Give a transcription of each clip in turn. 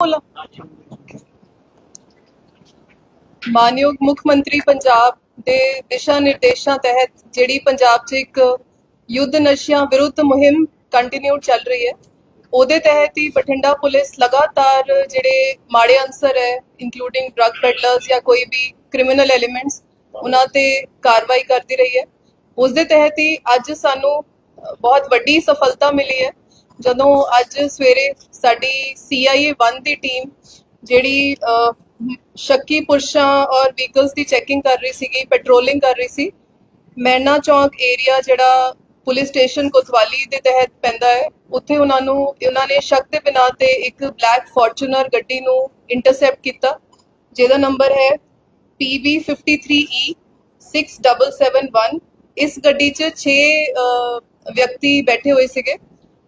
ਬੋਲਾਂ। ਮਾਨਯੋਗ ਮੁੱਖ ਮੰਤਰੀ ਪੰਜਾਬ ਦੇ ਦਿਸ਼ਾ ਨਿਰਦੇਸ਼ਾਂ ਤਹਿਤ ਜਿਹੜੀ ਪੰਜਾਬ 'ਚ ਇੱਕ ਯੁੱਧ ਨਸ਼ਿਆਂ ਵਿਰੁੱਧ ਮੁਹਿੰਮ ਕੰਟੀਨਿਊ ਚੱਲ ਰਹੀ ਹੈ, ਉਹਦੇ ਤਹਿਤ ਹੀ ਬਠਿੰਡਾ ਪੁਲਿਸ ਲਗਾਤਾਰ ਜਿਹੜੇ ਮਾੜੇ ਅਨਸਰ ਹੈ ਇਨਕਲੂਡਿੰਗ ਡਰੱਗ ਪੈਡਲਰਸ ਜਾਂ ਕੋਈ ਵੀ ਕ੍ਰਿਮੀਨਲ ਐਲੀਮੈਂਟਸ ਉਹਨਾਂ ਤੇ ਕਾਰਵਾਈ ਕਰਦੀ ਰਹੀ ਹੈ। ਉਸ ਦੇ ਤਹਿਤ ਹੀ ਅੱਜ ਸਾਨੂੰ ਬਹੁਤ ਵੱਡੀ ਸਫਲਤਾ ਮਿਲੀ ਹੈ। ਜਦੋਂ ਅੱਜ ਸਵੇਰੇ ਸਾਡੀ CIA 1 ਦੀ ਟੀਮ ਜਿਹੜੀ ਸ਼ੱਕੀ ਪੁਰਸ਼ਾਂ ਔਰ ਵਹੀਕਲਸ ਦੀ ਚੈਕਿੰਗ ਕਰ ਰਹੀ ਸੀਗੀ ਪੈਟਰੋਲਿੰਗ ਕਰ ਰਹੀ ਸੀ, ਮੈਨਾ ਚੌਂਕ ਏਰੀਆ ਜਿਹੜਾ ਪੁਲਿਸ ਸਟੇਸ਼ਨ ਕੋਤਵਾਲੀ ਦੇ ਤਹਿਤ ਪੈਂਦਾ ਹੈ, ਉੱਥੇ ਉਹਨਾਂ ਨੂੰ, ਉਹਨਾਂ ਨੇ ਸ਼ੱਕ ਦੇ ਬਿਨਾਂ ਤੇ ਇੱਕ ਬਲੈਕ ਫੋਰਚੂਨਰ ਗੱਡੀ ਨੂੰ ਇੰਟਰਸੈਪਟ ਕੀਤਾ, ਜਿਹਦਾ ਨੰਬਰ ਹੈ PB53E 6771 e ਇਸ ਗੱਡੀ 'ਚ 6 ਵਿਅਕਤੀ ਬੈਠੇ ਹੋਏ ਸੀਗੇ।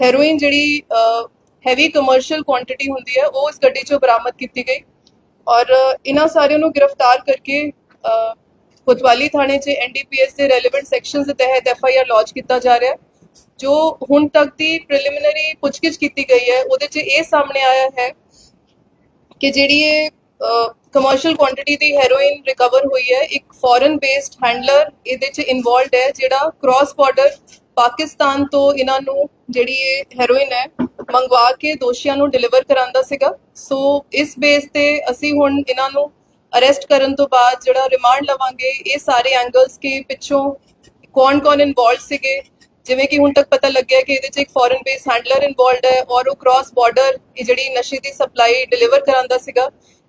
ਹੈਰੋਇਨ ਜਿਹੜੀ ਹੈਵੀ ਕਮਰਸ਼ੀਅਲ ਕੁਆਂਟੀਟੀ ਹੁੰਦੀ ਹੈ, ਉਹ ਇਸ ਗੱਡੀ ਚੋਂ ਬਰਾਮਦ ਕੀਤੀ ਗਈ। ਔਰ ਇਹਨਾਂ ਸਾਰਿਆਂ ਨੂੰ ਗ੍ਰਿਫਤਾਰ ਕਰਕੇ ਕੋਤਵਾਲੀ ਥਾਣੇ 'ਚ ਐਨਡੀਪੀਐਸ ਦੇ ਰੈਲੇਵੈਂਟ ਸੈਕਸ਼ਨਸ ਦੇ ਤਹਿਤ ਐਫਆਈਆਰ ਲੌਂਚ ਕੀਤਾ ਜਾ ਰਿਹਾ ਹੈ, ਜੋ ਹੁਣ ਤੱਕ ਦੀ ਪ੍ਰੀਲਿਮਿਨਰੀ ਪੁੱਛਗਿੱਛ ਕੀਤੀ ਗਈ ਹੈ, ਉਹਦੇ 'ਚ ਇਹ ਸਾਹਮਣੇ ਆਇਆ ਹੈ ਕਿ ਜਿਹੜੀ ਇਹ ਕਮਰਸ਼ੀਅਲ ਕੁਆਂਟੀਟੀ ਦੀ ਹੈਰੋਇਨ ਰਿਕਵਰ ਹੋਈ ਹੈ, ਇੱਕ ਫੋਰਨ ਬੇਸਡ ਹੈਂਡਲਰ ਇਹਦੇ 'ਚ ਇਨਵੋਲਡ ਹੈ, ਜਿਹੜਾ ਕ੍ਰਾਸ ਬਾਰਡਰ ਪਾਕਿਸਤਾਨ ਤੋਂ ਇਹਨਾਂ ਨੂੰ ਜਿਹੜੀ ਇਹ ਹੈਰੋਇਨ ਹੈ, ਮੰਗਵਾ ਕੇ ਦੋਸ਼ੀਆਂ ਨੂੰ ਡਿਲੀਵਰ ਕਰਾਂਦਾ ਸੀਗਾ। ਸੋ ਇਸ ਬੇਸ ਤੇ ਅਸੀਂ ਹੁਣ ਇਹਨਾਂ ਨੂੰ ਅਰੈਸਟ ਕਰਨ ਤੋਂ ਬਾਅਦ ਜਿਹੜਾ ਰਿਮਾਂਡ ਲਵਾਂਗੇ, ਇਹ ਸਾਰੇ ਐਂਗਲਸ ਕੇ ਪਿੱਛੋਂ ਕੌਣ-ਕੌਣ ਇਨਵੋਲਡ ਸੀਗੇ? ਜਿਵੇਂ ਕਿ ਹੁਣ ਤੱਕ ਪਤਾ ਲੱਗਿਆ ਕਿ ਇਹਦੇ 'ਚ ਇੱਕ ਫੋਰਨ ਬੇਸ ਹੈਂਡਲਰ ਇਨਵੋਲਡ ਹੈ ਔਰ ਉਹ ਕ੍ਰਾਸ ਬਾਰਡਰ ਜਿਹੜੀ ਨਸ਼ੇ ਦੀ ਸਪਲਾਈ ਡਿਲੀਵਰ ਕਰਾਂਦਾ ਸੀਗਾ।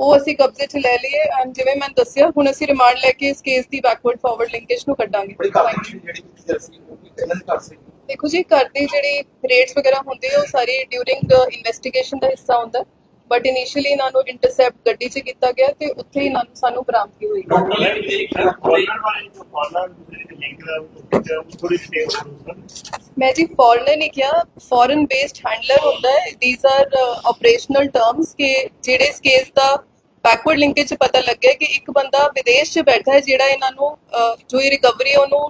ਉਹ ਅਸੀਂ ਕਬਜ਼ੇ 'ਚ ਲੈ ਲਈਏ ਐਂਡ ਜਿਵੇਂ ਮੈਂ ਦੱਸਿਆ ਹੁਣ ਅਸੀਂ ਰਿਮਾਂਡ ਲੈ ਕੇ ਇਸ ਕੇਸ ਦੀ ਬੈਕਵਰਡ ਫਾਰਵਰਡ ਲਿੰਕੇਜ ਨੂੰ ਕੱਢਾਂਗੇ। ਦੇਖੋ ਜੀ ਘਰ ਦੇ ਜਿਹੜੇ ਰੇਟਸ ਵਗੈਰਾ ਹੁੰਦੇ ਆ ਉਹ ਸਾਰੇ ਡਿਊਰਿੰਗ ਇਨਵੈਸਟੀਗੇਸ਼ਨ ਦਾ ਹਿੱਸਾ ਹੁੰਦਾ। ਬਟ ਇਨੀਸ਼ੀਅਲੀ ਇਹਨਾਂ ਨੂੰ ਇੰਟਰਸੈਪਟ ਗੱਡੀ 'ਚ ਕੀਤਾ ਗਿਆ ਤੇ ਉੱਥੇ ਹੀ ਇਹਨਾਂ ਨੂੰ ਸਾਨੂੰ ਬਰਾਮਦਗੀ ਹੋਈ। ਮੈਂ ਜੀ ਫੋਰਨਰ ਨਹੀਂ ਕਿਹਾ ਫੋਰਨ ਬੇਸਡ ਹੈਂਡਲਰ ਹੁੰਦਾ ਹੈ। ਥੀਸ ਆਰ ਆਪਰੇਸ਼ਨਲ ਟਰਮਸ ਕਿ ਜਿਹੜੇ ਕੇਸ ਦਾ ਬੈਕਵਰਡ ਲਿੰਕੇਜ ਚ ਪਤਾ ਲੱਗਿਆ ਕਿ ਇੱਕ ਬੰਦਾ ਵਿਦੇਸ਼ 'ਚ ਬੈਠਾ ਹੈ ਜਿਹੜਾ ਇਹਨਾਂ ਨੂੰ ਜੋ ਇਹ ਰਿਕਵਰੀ ਉਹਨੂੰ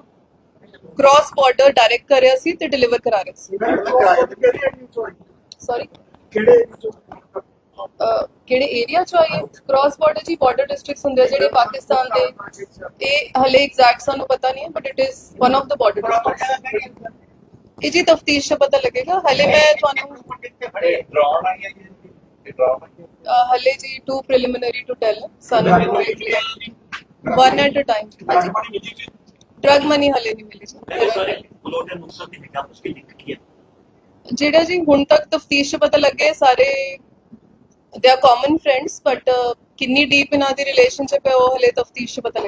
ਕ੍ਰਾਸ ਬਾਰਡਰ ਡਾਇਰੈਕਟ ਕਰ ਰਿਹਾ ਸੀ ਤੇ ਡਿਲੀਵਰ ਕਰਾ ਰਿਹਾ ਸੀ। ਸੌਰੀ ਕਿਹੜੇ ਕਿਹੜੇ ਏਰੀਆ ਚ? ਆਏ ਕ੍ਰਾਸ ਬਾਰਡਰ ਜੀ ਬਾਰਡਰ ਡਿਸਟ੍ਰਿਕਟਸ ਹੁੰਦੇ ਜਿਹੜੇ ਪਾਕਿਸਤਾਨ ਦੇ। ਇਹ ਹਲੇ ਐਗਜ਼ੈਕਟ ਸਾਨੂੰ ਪਤਾ ਨਹੀਂ ਹੈ but it is one of the border districts ਇਹ ਜੀ ਤਫਤੀਸ਼ ਚ ਪਤਾ ਲੱਗੇਗਾ। ਹਲੇ ਮੈਂ ਤੁਹਾਨੂੰ ਡਰਾਉਣ ਆਈ ਹੈ ਹਲੇ ਜੀ ਟੂ ਪ੍ਰੀਲਿਮਿਨਰੀ ਟੂ ਟੈਲ ਸਾਨੂੰ one at a time drug money ਹਲੇ ਨਹੀਂ ਮਿਲੀ ਜੀ। ਜਿਹੜਾ ਜੀ ਹੁਣ ਤੱਕ ਤਫਤੀਸ਼ ਪਤਾ ਲੱਗੇ ਸਾਰੇ ਦੇ ਆਰ ਕਾਮਨ ਫਰੈਂਡਸ ਬਟ ਕਿੰਨੀ ਡੀਪ ਇਹਨਾਂ ਦੀ ਰਿਲੇਸ਼ਨਸ਼ਿਪ ਹੈ ਉਹ ਹਲੇ ਤਫਤੀਸ਼ ਚ ਪਤਾ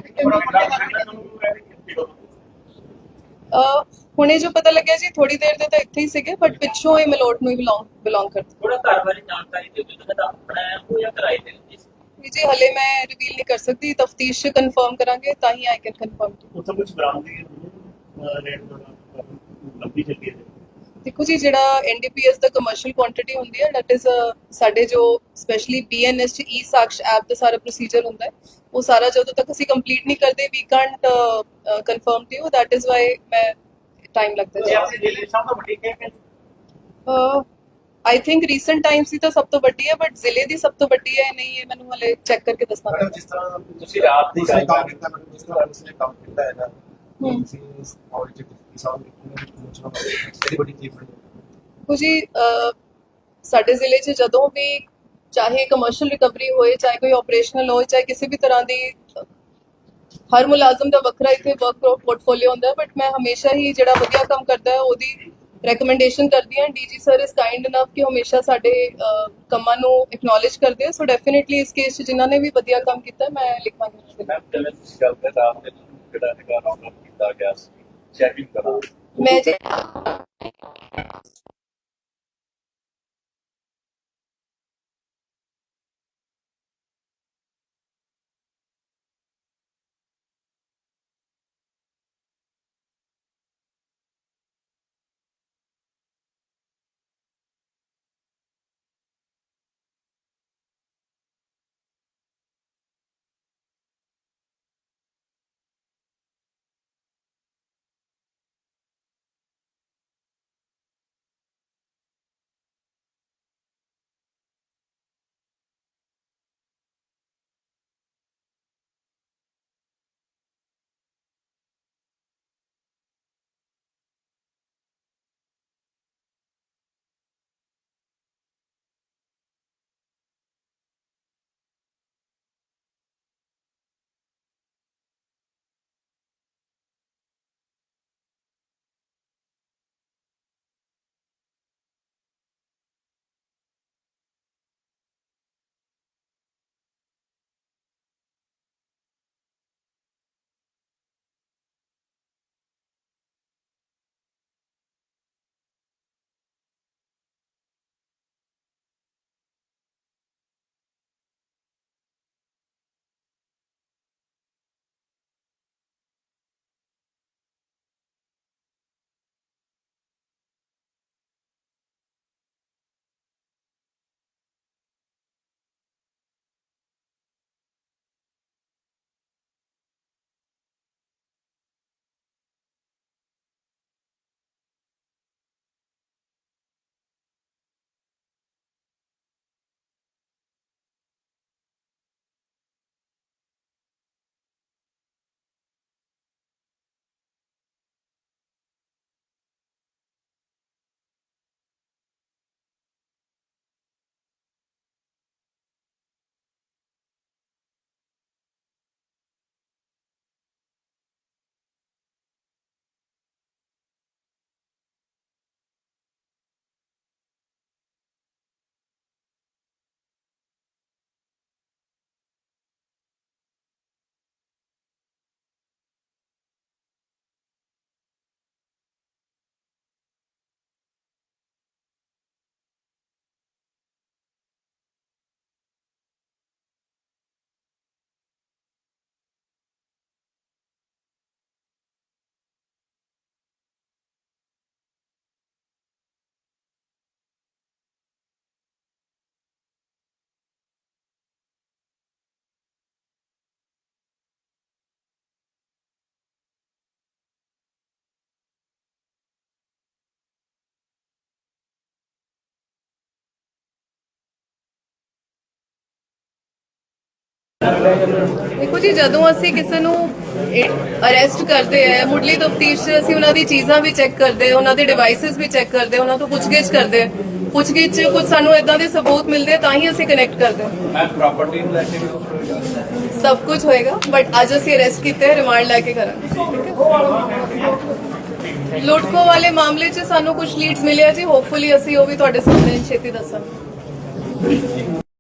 ਅਹ, ਹੁਣੇ ਜੋ ਪਤਾ ਲੱਗਿਆ ਜੀ ਥੋੜੀ ਦੇਰ ਦੇ ਤਾਂ ਇੱਥੇ ਹੀ ਸੀਗੇ ਬਟ ਪਿੱਛੋਂ ਇਹ ਮਲੋਟ ਨੂੰ ਹੀ ਬਿਲੋਂਗ ਬਿਲੋਂਗ ਕਰਦੇ ਥੋੜਾ ਘਰ ਬਾਰੇ ਜਾਣਕਾਰੀ ਦਿਓ ਕਿ ਤੁਹਾਡਾ ਆਪਣਾ ਹੈ ਉਹ ਜਾਂ ਕਿਰਾਏ ਤੇ ਲਿੱਤੀ ਸੀ। ਵੀ ਜੀ ਹਲੇ ਮੈਂ ਰਿਵੀਲ ਨਹੀਂ ਕਰ ਸਕਦੀ ਤਫਤੀਸ਼ ਕਨਫਰਮ ਕਰਾਂਗੇ ਤਾਂ ਹੀ ਆਈ ਕੈਨ ਕਨਫਰਮ ਉੱਥੇ ਕੁਝ ਬਰਾਮਦੀ ਰੇਟ ਲੰਬੀ ਚੱਲੀ ਹੈ। ਦੇਖੋ ਜੀ ਜਿਹੜਾ ਐਨਡੀਪੀਐਸ ਦਾ ਕਮਰਸ਼ੀਅਲ ਕੁਆਂਟੀਟੀ ਹੁੰਦੀ ਹੈ ਦੈਟ ਇਜ਼ ਸਾਡੇ ਜੋ ਸਪੈਸ਼ਲੀ ਬੀਐਨਐਸ ਚ ਈ ਸਾਕਸ਼ ਐਪ ਦਾ ਸਾਰਾ ਪ੍ਰੋਸੀਜਰ ਹੁੰਦਾ ਹੈ ਉਹ ਸਾਰਾ ਜਦੋਂ ਤੱਕ ਅਸੀਂ ਕੰਪਲੀਟ ਨਹੀਂ ਕਰਦੇ we can't confirm to you that is why ਮੈਂ ਟਾਈਮ ਲੱਗਦਾ ਜੀ। ਆਪਣੇ ਜ਼ਿਲ੍ਹੇ ਸਭ ਤੋਂ ਵੱਡੀ ਹੈ? ਕਿ ਆਈ ਥਿੰਕ ਰੀਸੈਂਟ ਟਾਈਮਸ ਦੀ ਤਾਂ ਸਭ ਤੋਂ ਵੱਡੀ ਹੈ ਬਟ ਜ਼ਿਲ੍ਹੇ ਦੀ ਸਭ ਤੋਂ ਵੱਡੀ ਹੈ ਨਹੀਂ ਇਹ ਮੈਨੂੰ ਹਲੇ ਚੈੱਕ ਕਰਕੇ ਦੱਸਣਾ ਪੈਣਾ ਜਿਸ ਤਰ੍ਹਾਂ ਤੁਸੀਂ ਰਾਤ ਦੀ ਦੂਸਰੇ ਗੱਲ ਕੰਮ ਕਰ ਕੀਤਾ ਮੈਡਮ ਜਿਸ ਤਰ੍ਹਾਂ ਉਸਨੇ ਕੰਮ ਕੀਤਾ ਹੈ। ਨਾ ਹਮ। ਤੁਸੀਂ ਆਡੀਟ ਕੀਤੀ ਸਾਹਮਣੇ ਪਹੁੰਚਣਾ ਬੜੀ ਵੱਡੀ ਚੀਜ਼ ਹੈ? ਦੇਖੋ ਜੀ ਅਹ, ਸਾਡੇ ਜ਼ਿਲ੍ਹੇ 'ਚ ਜਦੋਂ ਵੀ ਚਾਹੇ ਕਮਰਸ਼ੀਅਲ ਰਿਕਵਰੀ ਹੋਏ ਚਾਹੇ ਕੋਈ ਆਪਰੇਸ਼ਨਲ ਹੋਏ ਚਾਹੇ ਕਿਸੇ ਵੀ ਤਰ੍ਹਾਂ ਦੀ ਹਰ ਮੁਲਾਜ਼ਮ ਦਾ ਵੱਖਰਾ ਇੱਥੇ ਵਰਕ ਪੋਰਟਫੋਲੀਓ ਹੁੰਦਾ ਬਟ ਮੈਂ ਹਮੇਸ਼ਾ ਹੀ ਜਿਹੜਾ ਵਧੀਆ ਕੰਮ ਕਰਦਾ ਹੈ ਉਹਦੀ ਰეკਮੈਂਡੇਸ਼ਨ ਕਰਦੀ ਹਾਂ। DG sir is kind enough ਕਿ ਹਮੇਸ਼ਾ ਸਾਡੇ ਕੰਮਾਂ ਨੂੰ ਐਕਨੋਲਜ ਕਰਦੇ ਆ। ਸੋ ਡੈਫੀਨਿਟਲੀ ਇਸ ਕੇਸ 'ਚ ਜਿਨ੍ਹਾਂ ਨੇ ਵੀ ਵਧੀਆ ਕੰਮ ਕੀਤਾ ਮੈਂ ਲਿਖਾਂਗੀ। ਮੈਮ ਜਿਵੇਂ ਤੁਸੀਂ ਗੱਲ ਕਰ ਕੀਤਾ ਗਿਆ ਸੀ ਚੈਕਿੰਗ ਕਰਾ। ਮੈਂ ਜੀ ਦੇਖੋ ਜੀ ਜਦੋਂ ਅਸੀਂ ਕਿਸੇ ਨੂੰ ਅਰੈਸਟ ਕਰਦੇ ਆ ਮੁੱਢਲੀ ਤਫਤੀਸ਼ ਅਸੀਂ ਉਹਨਾਂ ਦੀ ਚੀਜ਼ਾਂ ਵੀ ਚੈੱਕ ਕਰਦੇ ਆ ਉਹਨਾਂ ਦੇ ਡਿਵਾਈਸਸ ਵੀ ਚੈੱਕ ਕਰਦੇ ਆ ਉਹਨਾਂ ਤੋਂ ਪੁੱਛਗਿੱਛ ਕਰਦੇ ਆ। ਪੁੱਛਗਿੱਛ ਕੁਝ ਸਾਨੂੰ ਇਦਾਂ ਦੇ ਸਬੂਤ ਮਿਲਦੇ ਤਾਂ ਹੀ ਅਸੀਂ ਕਨੈਕਟ ਕਰਦੇ ਆ। ਮੈਂ ਪ੍ਰਾਪਰਟੀ ਨੂੰ ਲੈ ਕੇ ਸਭ ਕੁਝ ਹੋਏਗਾ ਬਟ ਅੱਜ ਅਸੀਂ ਅਰੈਸਟ ਕੀਤੇ ਰਿਮਾਂਡ ਲੈ ਕੇ ਕਰਾਂਗੇ ਲੁੱਟਖੋ ਵਾਲੇ ਮਾਮਲੇ 'ਚ ਸਾਨੂੰ ਕੁਝ ਲੀਡਸ ਮਿਲਿਆ ਜੀ ਹੋਪਫੁਲੀ ਅਸੀਂ ਉਹ ਵੀ ਤੁਹਾਡੇ ਸਾਹਮਣੇ ਛੇਤੀ ਦੱਸਾਂਗੇ।